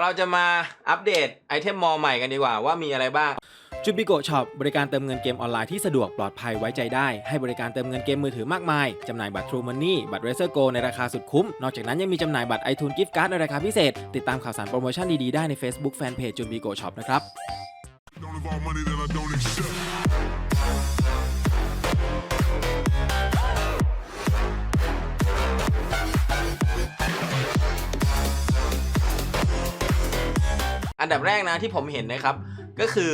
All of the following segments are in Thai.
เราจะมาอัปเดตไอเทมมอลใหม่กันดีกว่าว่ามีอะไรบ้างจูบิโกช็อปบริการเติมเงินเกมออนไลน์ที่สะดวกปลอดภัยไว้ใจได้ ให้บริการเติมเงินเกมมือถือมากมาย จำหน่ายบัตรทรูมันนี่บัตรเรเซอร์โกในราคาสุดคุ้ม นอกจากนั้นยังมีจำหน่ายบัตรไอทูนกิฟต์การ์ดในราคาพิเศษ ติดตามข่าวสารโปรโมชั่นดีๆ ได้ใน Facebook Fanpage จูบิโกช็อปนะครับ อันดับแรกนะที่ผมเห็นนะครับ ก็คือ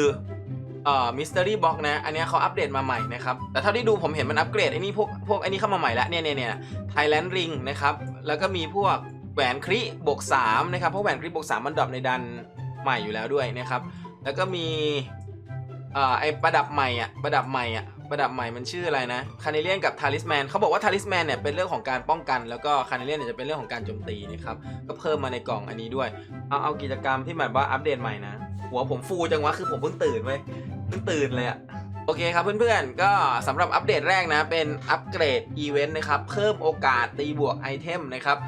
เอ่อมิส t ต r รี่บ็อกนะ อันนี้เขาอัปเดตมาใหม่นะครับ แต่เท่าที่ดูผมเห็นมันอัปเกรดไอ้นี่พวกพวกไอ้นี่เข้ามาใหม่แล้วเนี่ยเนี่ยเนี่ยไทยแลนด์ริงนะครับ แล้วก็มีพวกแหวนคริบวก3นะครับ เพราะแหวนคริบวก3มันดรอปในดันใหม่อยู่แล้วด้วยนะครับ แล้วก็มีเอ่อไอประดับใหม่อะประดับใหม่อะ ประดับใหม่มันชื่ออะไรนะคาเนเลียนกับทาริสแมนเขาบอกว่าทาริสแมนเนี่ยเป็นเรื่องของการป้องกัน แล้วก็คาเนเลียนเนี่ยจะเป็นเรื่องของการโจมตีนะครับก็เพิ่มมาในกล่องอันนี้ด้วย เอาเอากิจกรรมที่แบบว่าอัปเดตใหม่นะหัวผมฟูจังวะคือผมเพิ่งตื่นไปเพิ่งตื่นเลยอะโอเคครับเพื่อนๆ ก็สำหรับอัปเดตแรกนะเป็นอัปเกรดอีเวนต์นะครับเพิ่มโอกาสตีบวกไอเทมนะครับ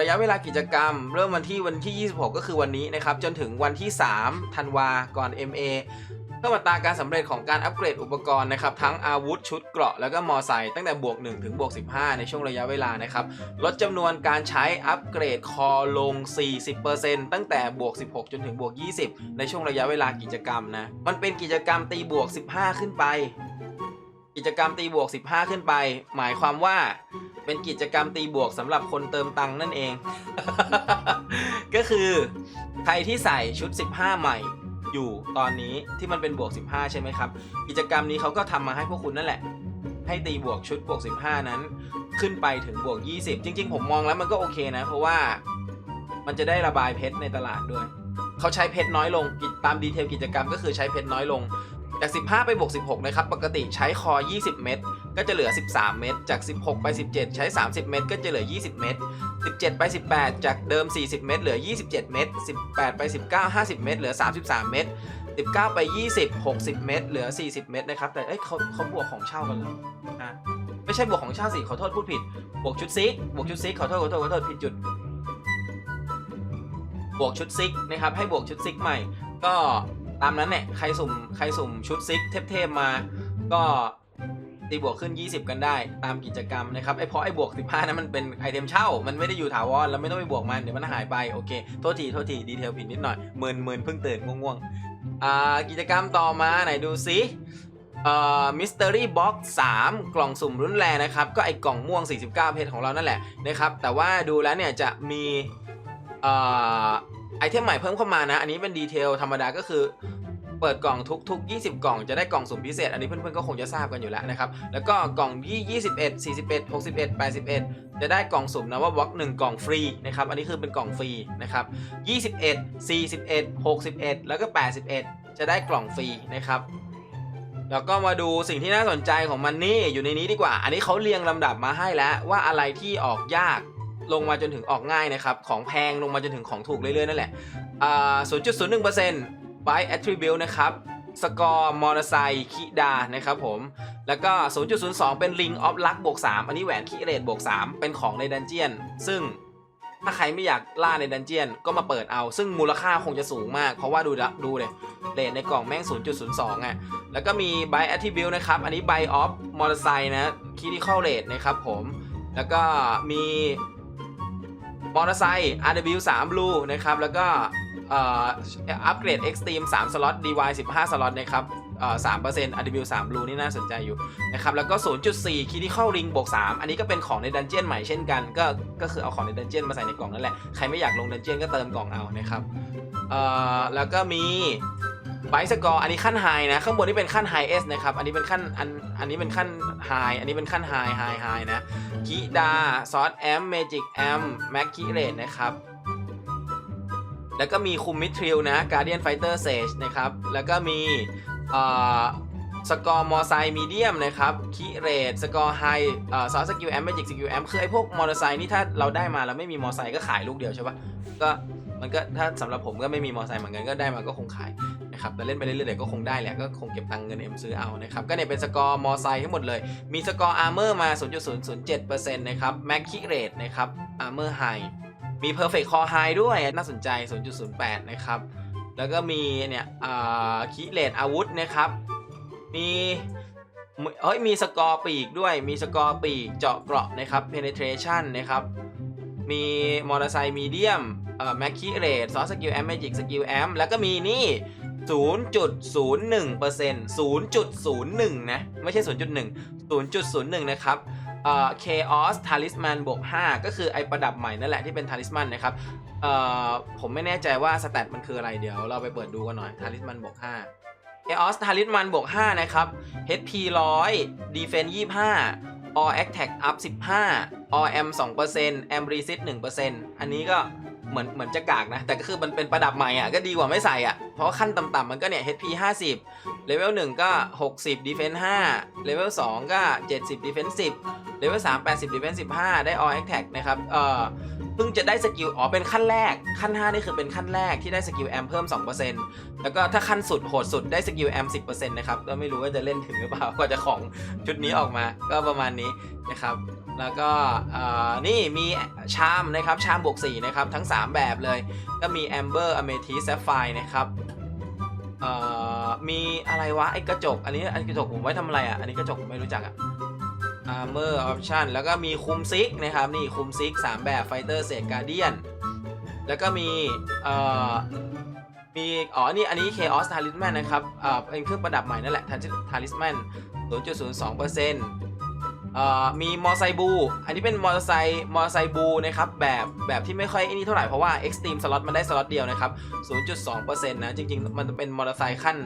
ระยะเวลากิจกรรม เริ่มวันที่วันที่ 26 ก็คือวันนี้นะครับจนถึงวันที่ 3 ธันวาก่อน MA เพื่อมาตราการสำเร็จของการอัปเกรดอุปกรณ์นะครับทั้งอาวุธชุดเกราะแล้วก็มอไซค์ตั้งแต่บวก 1 ถึงบวก 15 ในช่วงระยะเวลานะครับลดจำนวนการใช้อัปเกรดคอลง 40%ตั้งแต่บวก 16 จนถึงบวก 20 ในช่วงระยะเวลากิจกรรมนะมันเป็นกิจกรรมตีบวก 15 ขึ้นไป กิจกรรมตีบวก 15 ขึ้นไป หมายความว่าเป็นกิจกรรมตีบวกสำหรับคนเติมตังค์นั่นเอง ก็คือใครที่ใส่ชุด 15 ใหม่ อยู่ตอนนี้ที่มันเป็นบวก 15 ใช่ไหมครับ กิจกรรมนี้เขาก็ทำมาให้พวกคุณนั่นแหละ ให้ตีบวกชุดบวก 15 นั้น ขึ้นไปถึงบวก 20 จริง ๆ ผมมองแล้วมันก็โอเคนะ เพราะว่ามันจะได้ระบายเพชรในตลาดด้วย เขาใช้เพชรน้อยลงตามดีเทลกิจกรรมก็คือใช้เพชรน้อยลงจาก15 ไปบวก 16 นะครับ ปกติใช้คอ 20 เม็ดก็จะเหลือ 13 เม็ดจาก 16 ไป 17 ใช้ 30 เม็ดก็จะเหลือ 20 เม็ด 17 ไป 18 จากเดิม 40 เม็ดเหลือ 27 เม็ด18 ไป 19 50 เม็ดเหลือ 33 เม็ด19 ไป 20 60 เม็ดเหลือ 40 เม็ดนะครับ แต่เอ้ยเขาเขาบวกของเช่ากันเหรออะไม่ใช่บวกของเช่าสิขอโทษพูดผิด บวกชุดซิก บวกชุดซิก ขอโทษขอโทษขอโทษผิดจุด บวกชุดซิกนะครับ ให้บวกชุดซิกใหม่ ก็ตามนั้นเนี่ย ใครสุ่ม ใครสุ่มชุดซิกเทพๆมา ก็ ตีบวกขึ้น 20 กันได้ ตามกิจกรรมนะครับไอเพราะไอบวก 15นั้นมันเป็นไอเทมเช่า มันไม่ได้อยู่ถาวรแล้วไม่ต้องไปบวกมันเดี๋ยวมันหายไปโอเคโทษทีโทษทีดีเทลผิดนิดหน่อยหมื่นหมื่นเพิ่งตื่นง่วงๆอ่ากิจกรรมต่อมาไหนดูซิเอ่อมิส t ต r y Box 3กล่องสุ่มรุ่นแรนะครับ ก็ไอกล่องม่วง 49 เพชรของเรานั่นแหละนะครับ แต่ว่าดูแล้วเนี่ยจะมีเอ่อไอเทมใหม่เพิ่มเข้ามานะ อันนี้เป็นดีเทลธรรมดาก็คือ เปิดกล่องทุก ๆ 20 กล่องจะได้กล่องสุ่มพิเศษ อันนี้เพื่อนๆก็คงจะทราบกันอยู่แล้วนะครับ แล้วก็กล่องที่21 41 61 81 จะได้กล่องสุ่มนะว่าบล็อก1กล่องฟรีนะครับ อันนี้คือเป็นกล่องฟรีนะครับ21 41 61 แล้วก็ 81 จะได้กล่องฟรีนะครับแล้วก็มาดูสิ่งที่น่าสนใจของมันนี่อยู่ในนี้ดีกว่า อันนี้เขาเรียงลำดับมาให้แล้วว่าอะไรที่ออกยากลงมาจนถึงออกง่ายนะครับ ของแพงลงมาจนถึงของถูกเรื่อยๆนั่นแหละอ่า0.01% by attribute นะครับสกอร์มอเตอร์ไซค์คิดานะครับผม แล้วก็ 0.02 เป็น Ring of Luck บวก3อันนี้แหวนคิเรตบวก3เป็นของในดันเจียน ซึ่งถ้าใครไม่อยากล่าในดันเจียนก็มาเปิดเอา ซึ่งมูลค่าคงจะสูงมาก เพราะว่าดูดูเลยเรทในกล่องแม่ง 0.02อะแล้วก็มี Buy Attribute นะครับ อันนี้ Buy of มอเตอร์ไซค์นะ Critical Rate นะครับผม แล้วก็มีมอเตอร์ไซค์ RW 3 Blue นะครับ แล้วก็ อัปเกรด Extreme 3สล็อต DY 15สล็อตนะครับสามเปอ่อ3% RW 3 Blue นี่น่าสนใจอยู่นะครับ แล้วก็ 0.4 Critical Ring บวก 3 อันนี้ก็เป็นของในดันเจียนใหม่เช่นกัน ก็ ก็คือเอาของในดันเจียนมาใส่ในกล่องนั่นแหละ ใครไม่อยากลงดันเจียนก็เติมกล่องเอานะครับแล้วก็มีไบสกอร์อันนี้ขั้นไฮนะ ข้างบนนี่เป็นขั้นไฮเอสนะครับ อันนี้เป็นขั้น อัน อันนี้เป็นขั้นไฮอันนี้เป็นขั้นไฮไฮไฮนะคิดาซอสแอมเมจิกแอมแม็กคิเรตนะครับ แล้วก็มีคุมมิทริลนะการเดียนไฟเตอร์เซจนะครับ แล้วก็มีสกอร์มอไซค์มีเดียมนะครับคิเรตสกอร์ไฮเอ่อซอสสกิลแอมเมจิกสกิลแอมคือไอพวกมอเตอร์ไซค์นี่ถ้าเราได้มาแล้วไม่มีมอเตอร์ไซค์ก็ขายลูกเดียวใช่ปะก็มันก็ถ้าสำหรับผมก็ไม่มีมอเตอร์ไซค์เหมือนกันก็ได้มาก็คงขายนะครับแต่เล่นไปเรื่อยๆเดี๋ยวก็คงได้แหละก็คงเก็บตังค์เงินเอ็มซื้อเอานะครับก็เนี่ยเป็นสกอร์มอไซค์ทั้งหมดเลย มีสกอร์อาร์เมอร์มา 0.007%นะครับแม็กคิเรตนะครับอาร์เมอร์ไฮ มี Perfect Core High ด้วยน่าสนใจ 0.08 นะครับ แล้วก็มีเนี่ยคีเลตอาวุธนะครับ มีเอ้ยมีสกอร์ปีกด้วย มีสกอร์ปีกเจาะเกราะนะครับ penetration นะครับ มีมอเตอร์ไซค์มีเดียมเอ่อแม็กคีเรทซอสสกิลแอมแมจิกสกิลแอมแล้วก็มีนี่ 0.01% 0.01 นะ ไม่ใช่ 0.1 0.01 นะครับ เอ่อ Chaos Talisman บวก5ก็คือไอประดับใหม่นั่นแหละที่เป็น Talisman นะครับเอ่อผมไม่แน่ใจว่าสแตทมันคืออะไรเดี๋ยวเราไปเปิดดูกันหน่อย Talisman บวก5 Chaos Talisman บวก5นะครับ HP 100 Defense 25 All Attack Up 15 All Am 2% Am Resist 1%อันนี้ก็ เหมือนเหมือนจะกากนะ แต่ก็คือมันเป็นประดับใหม่อะก็ดีกว่าไม่ใส่อะ เพราะขั้นต่ำๆมันก็เนี่ย HP 50 Level 1ก็ 60 Defense 5 Level 2ก็ 70 Defense 10 Level 3 80 Defense 15 ได้ All Attack นะครับเอ่อเพิ่งจะได้สกิลอ๋อเป็นขั้นแรกขั้น 5 นี่คือเป็นขั้นแรกที่ได้สกิลแอมเพิ่ม 2%แล้วก็ถ้าขั้นสุดโหดสุดได้สกิลแอม10%นะครับก็ไม่รู้ว่าจะเล่นถึงหรือเปล่ากว่าจะของชุดนี้ออกมาก็ประมาณนี้นะครับ แล้วก็นี่มีชามนะครับชามบวก4นะครับทั้ง 3 แบบเลย ก็มี Amber Amethyst Sapphire นะครับมีอะไรวะไอ้กระจก อันนี้อันกระจกผมไว้ทำอะไรอะ อันนี้กระจกผมไม่รู้จักอะ Armor Option แล้วก็มีคุมซิกนะครับนี่คุมซิก 3 แบบ Fighter s a g Guardian แล้วก็มีมีอ๋อนี่อันนี้ Chaos Talisman นะครับเป็นเครื่องประดับใหม่นั่นแหละ Talisman 0.02%เอ่อมีมอไซบู อันนี้เป็นมอเตอร์ไซค์มอเตอร์ไซค์บูนะครับแบบแบบที่ไม่ค่อยไอ้นี่เท่าไหร่เพราะว่า Extreme Slot มันได้สล็อตเดียวนะครับ 0.2%นะจริงๆ มันเป็นมอเตอร์ไซค์ขั้น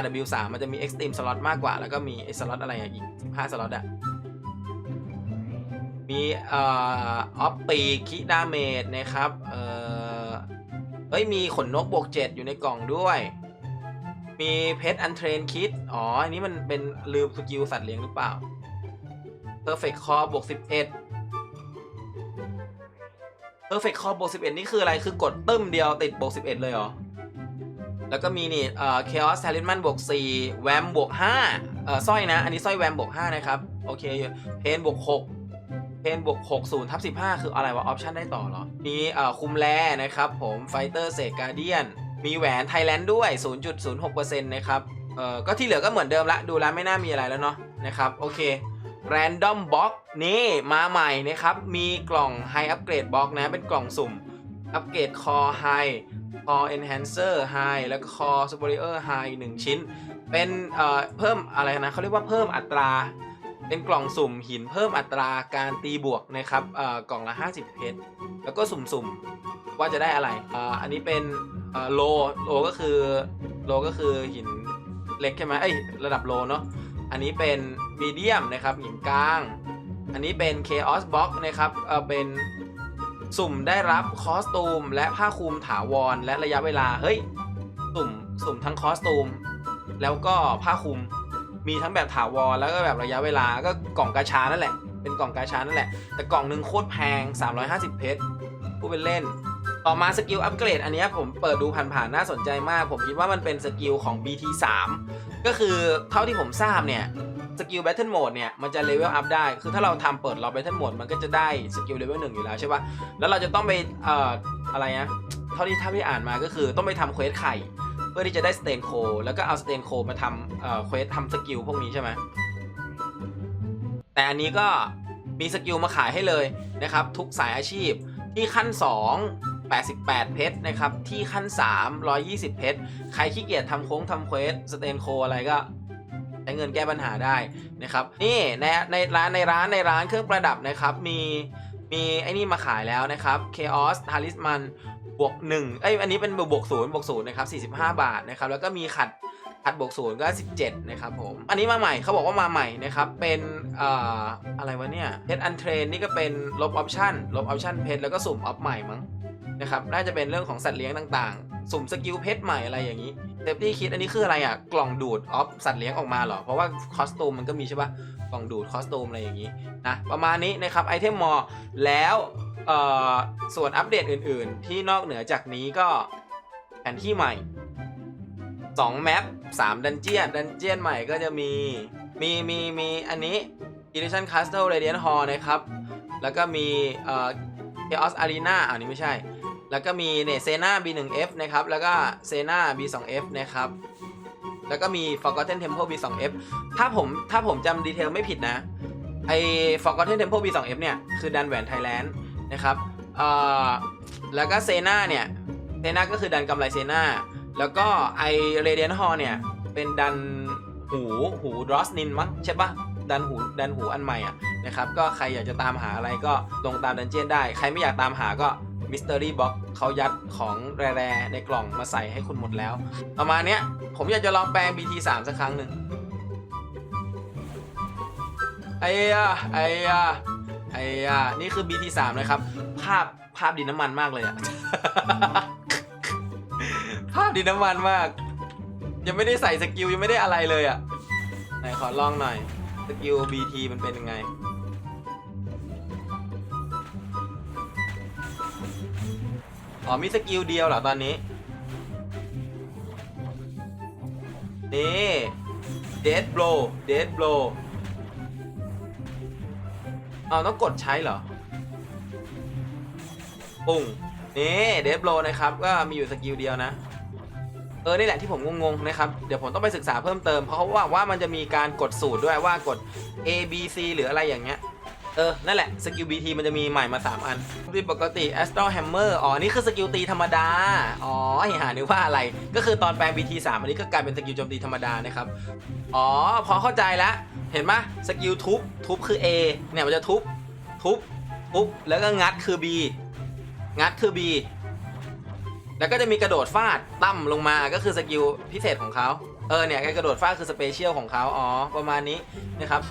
RW3 มันจะมี Extreme Slot มากกว่า แล้วก็มีไอ้สล็อตอะไรอีก 15 สล็อตอะมีเอ่อออฟปีคิดาเมจนะครับเอ่อเฮ้ยมีขนนกบวก 7 อยู่ในกล่องด้วยมีเพชรอันเทรนคิด อ๋อ อันนี้มันเป็นลืมสกิลสัตว์เลี้ยงหรือเปล่า Perfect Core บวก11 Perfect Core บวก11 นี่คืออะไร คือกดตึ้มเดียวติดบวก11 เลยเหรอ แล้วก็มีนี่เอ่อ Chaos Talisman บวก4แวมบวก5เอ่อสร้อยนะ อันนี้สร้อยแวมบวก5นะครับ โอเค เพนบวก6เพนบวก60ทับ15 คืออะไรวะ ออปชันได้ต่อเหรอ มีเอ่อคุมแลนะครับผม Fighter s a g Guardian มีแหวนไทยแลนด์ด้วย 0.06%นะครับ เอ่อ ก็ที่เหลือก็เหมือนเดิมละ ดูแล้วไม่น่ามีอะไรแล้วเนาะนะครับ โอเค Random Box นี่มาใหม่นะครับ มีกล่อง High Upgrade Box นะ เป็นกล่องสุ่ม อัปเกรด Core High Core Enhancer High แล้วก็ Core Superior High 1 ชิ้น เป็นเอ่อเพิ่มอะไรนะเขาเรียกว่าเพิ่มอัตรา เป็นกล่องสุ่มหินเพิ่มอัตราการตีบวกนะครับเอ่อกล่องละ 50 เพชร แล้วก็สุ่มๆ ว่าจะได้อะไรอ่าอันนี้เป็นเอ่อโลโลก็คือโลก็คือหินเล็กใช่ไหมเอ้ยระดับโลเนาะอันนี้เป็น มีเดียมนะครับหินกลาง อันนี้เป็น Chaos Box นะครับเออเป็นสุ่มได้รับคอสตูม และผ้าคลุมถาวร และระยะเวลา เฮ้ย สุ่มสุ่มทั้งคอสตูม แล้วก็ผ้าคลุมมีทั้งแบบถาวรแล้วก็แบบระยะเวลาก็กล่องกาชานั่นแหละ เป็นกล่องกาชานั่นแหละ แต่กล่องหนึ่งโคตรแพง 350 เพชรผู้เป็นเล่น ต่อมาสกิลอัปเกรด อันนี้ผมเปิดดูผ่านๆน่าสนใจมาก ผมคิดว่ามันเป็นสกิลของ BT3 ก็คือเท่าที่ผมทราบเนี่ย สกิล Battle Mode เนี่ยมันจะเลเวลอัพได้ คือถ้าเราทำเปิดรอ Battle Mode มันก็จะได้สกิลเลเวลหนึ่งอยู่แล้วใช่ปะแล้วเราจะต้องไปเอ่ออะไรนะเท่าที่ท่าที่อ่านมาก็คือต้องไปทำเควสไข่ เพื่อที่จะได้สเตนโคแล้วก็เอาสเตนโคมาทำเอ่อเควสทำสกิลพวกนี้ใช่ไหมแต่อันนี้ก็มีสกิลมาขายให้เลยนะครับ ทุกสายอาชีพที่ขั้น 2 88 เพชรนะครับ ที่ขั้น 3 120 เพชร ใครขี้เกียจทำโค้งทำเควสสเตนโคอะไรก็ ใช้เงินแก้ปัญหาได้นะครับนี่ในในร้านในร้านในร้านเครื่องประดับนะครับมีมีไอ้นี่มาขายแล้วนะครับ Chaos Talisman บวก1เอ้ยอันนี้เป็นบวกศูนย์บวกศูนย์นะครับ45 บาทนะครับแล้วก็มีขัดขัดบวกศูนย์ก็ 17 นะครับผมอันนี้มาใหม่เขาบอกว่ามาใหม่นะครับเป็นเอ่ออะไรวะเนี่ยเพชรอันเทรนนี่ก็เป็นลบออปชั่นลบออปชั่นเพชรแล้วก็สุ่มออฟใหม่มั้งนะครับน่าจะเป็นเรื่องของสัตว์เลี้ยงต่างๆ สุ่มสกิลเพชรใหม่อะไรอย่างนี้เซฟตี้คิดอันนี้คืออะไรอะ กล่องดูดออฟสัตว์เลี้ยงออกมาเหรอ เพราะว่าคอสตูมมันก็มีใช่ปะกล่องดูดคอสตูมอะไรอย่างนี้นะประมาณนี้นะครับไอเทมมอแล้วส่วนอัปเดตอื่นๆ ที่นอกเหนือจากนี้ก็แผนที่ใหม่2แมป3ดันเจียนดันเจียนใหม่ก็จะมีมีมีมีอันนี้ Edition Castle Radiant Hall นะครับ แล้วก็มีเอ่อ Chaos Arena อันนี้ไม่ใช่ แล้วก็มีเนี่ยเซนา B1F นะครับ แล้วก็เซนา B2F นะครับ แล้วก็มี Forgotten Temple B2F ถ้าผมถ้าผมจำดีเทลไม่ผิดนะ ไอ้ Forgotten Temple B2F เนี่ย คือดันแหวนไทยแลนด์นะครับเอ่อแล้วก็เซนาเนี่ยเซนาก็คือดันกำไรเซนาแล้วก็ไอเรเดียนฮอเนี่ย เป็นดันหูหูดรอสนินมั้งใช่ปะดันหูดันหูอันใหม่อะนะครับ ก็ใครอยากจะตามหาอะไรก็ลงตามดันเจียนได้ ใครไม่อยากตามหาก็ มิส t ต r รี่บ็อกเขายัดของแร่ในกล่องมาใส่ให้คุณหมดแล้ว ประมาณเนี้ย ผมอยากจะลองแปลง BT3 สักครั้งหนึ่งไอ้ยะไอ้ยะไอ้ยะนี่คือ BT3 นะครับ ภาพภาพดินน้ำมันมากเลยอะภาพดินน้ำมันมาก ยังไม่ได้ใส่สกิลยังไม่ได้อะไรเลยอะไหนขอลองหน่อย สกิล BT มันเป็นยังไง อ๋อมีสกิลเดียวเหรอตอนนี้ นี่ Dead Blow Dead Blow เอาต้องกดใช้เหรอ ปุ่งนี่เดฟโ w นะครับ ก็มีอยู่สกิลเดียวนะ เออ นี่แหละที่ผมงงๆนะครับ เดี๋ยวผมต้องไปศึกษาเพิ่มเติม เพราะเขาว่าว่ามันจะมีการกดสูตรด้วยว่ากด A B C หรืออะไรอย่างเงี้ย เออ นั่นแหละ สกิล BT มันจะมีใหม่มา 3 อันตีปกติ Astral Hammer อ๋อ นี่คือสกิลตีธรรมดา อ๋อหานึกว่าอะไร ก็คือตอนแปลง BT 3อันนี้ก็กลายเป็นสกิลโจมตีธรรมดานะครับ อ๋อ พอเข้าใจแล้ว เห็นไหมสกิลทุบ ทุบคือ A เนี่ยมันจะทุบ ทุบ ทุบ แล้วก็งัดคือ B งัดคือ B แล้วก็จะมีกระโดดฟาดตั้มลงมาก็คือสกิลพิเศษของเขาเออเนี่ยการกระโดดฟาดคือสเปเชียลของเขาอ๋อประมาณนี้นะครับ